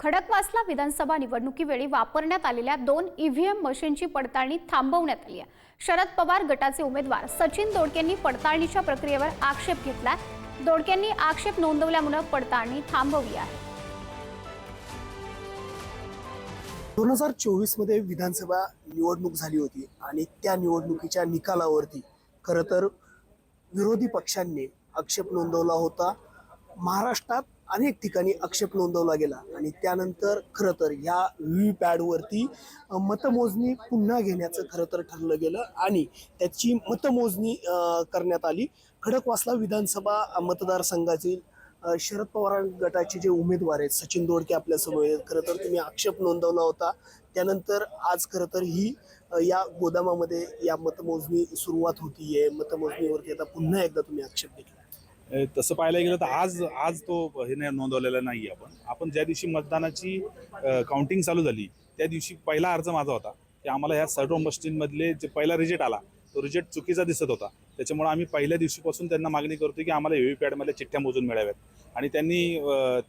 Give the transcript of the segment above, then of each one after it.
खडकवासला विधानसभा निवडणुकीवेळी वापरण्यात आलेल्या दोन ईव्हीएम मशीनची पडताळणी थांबवण्यात आली आहे. शरद पवार गटाचे उमेदवार सचिन दोडकेंनी पडताळणीच्या प्रक्रियेवर आक्षेप घेतला दोडक्यांनी आक्षेप नोंदवल्यामुळे पडताळणी थांबवली आहे. दोन हजार चोवीसमध्ये विधानसभा निवडणूक झाली होती आणि त्या निवडणुकीच्या निकालावरती खरं तर विरोधी पक्षांनी आक्षेप नोंदवला होता. महाराष्ट्रात अनेक ठिकाणी आक्षेप नोंदवला गेला. आणि त्यानंतर खरं तर ह्या व्ही पॅडवरती मतमोजणी पुन्हा घेण्याचं खरं तर ठरलं गेलं आणि त्याची मतमोजणी करण्यात आली. खडकवासला विधानसभा मतदारसंघातील शरद पवार गटाचे जे उमेदवार आहेत सचिन दोडके आपल्यासमोर आहेत. खरं तर तुम्ही आक्षेप नोंदवला होता. त्यानंतर आज खरं तर ही या गोदामामध्ये या मतमोजणी सुरुवात होतीये. मतमोजणीवरती आता पुन्हा एकदा तुम्ही आक्षेप घेतला तसं पाहायला गेलं तर आज आज तो हे नाही नोंदवलेला नाही आपण. आपण ज्या दिवशी मतदानाची काउंटिंग चालू झाली त्या दिवशी पहिला अर्ज माझा होता. की आम्हाला ह्या सर्व मशीनमधले जे पहिला रिजेक्ट आला तो रिजेक्ट चुकीचा दिसत होता. त्याच्यामुळे आम्ही पहिल्या दिवशीपासून त्यांना मागणी करतो की आम्हाला व्ही पॅडमध्ये चिठ्ठ्या मोजून मिळाव्यात. आणि त्यांनी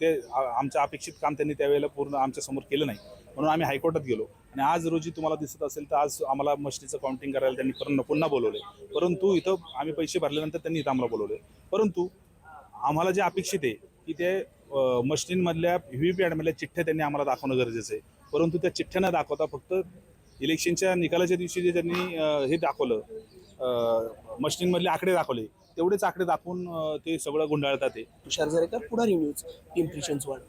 ते आमच्या आमचं अपेक्षित काम त्यांनी त्यावेळेला पूर्ण आमच्यासमोर केलं नाही. म्हणून आम्ही हायकोर्टात गेलो. आणि आज रोजी तुम्हाला दिसत असेल तर आज आम्हाला मशिनीचं काउंटिंग करायला त्यांनी पुन्हा पुन्हा बोलवले परंतु इथं आम्ही पैसे भरल्यानंतर त्यांनी इथं आम्हाला बोलवले परंतु आम्हाला जे अपेक्षित आहे की ते अ, व्ही व्ही पॅडमधल्या चिठ्ठ्या त्यांनी आम्हाला दाखवणं गरजेचं आहे. परंतु त्या चिठ्ठ्या न दाखवता फक्त इलेक्शनच्या निकालाच्या दिवशी जे त्यांनी हे दाखवलं मशीनमधले आकडे दाखवले तेवढेच आकडे दाखवून ते सगळं गुंडाळतात ते. तुषार झरेकर पुढारी न्यूज पिंपरी चिंचवड.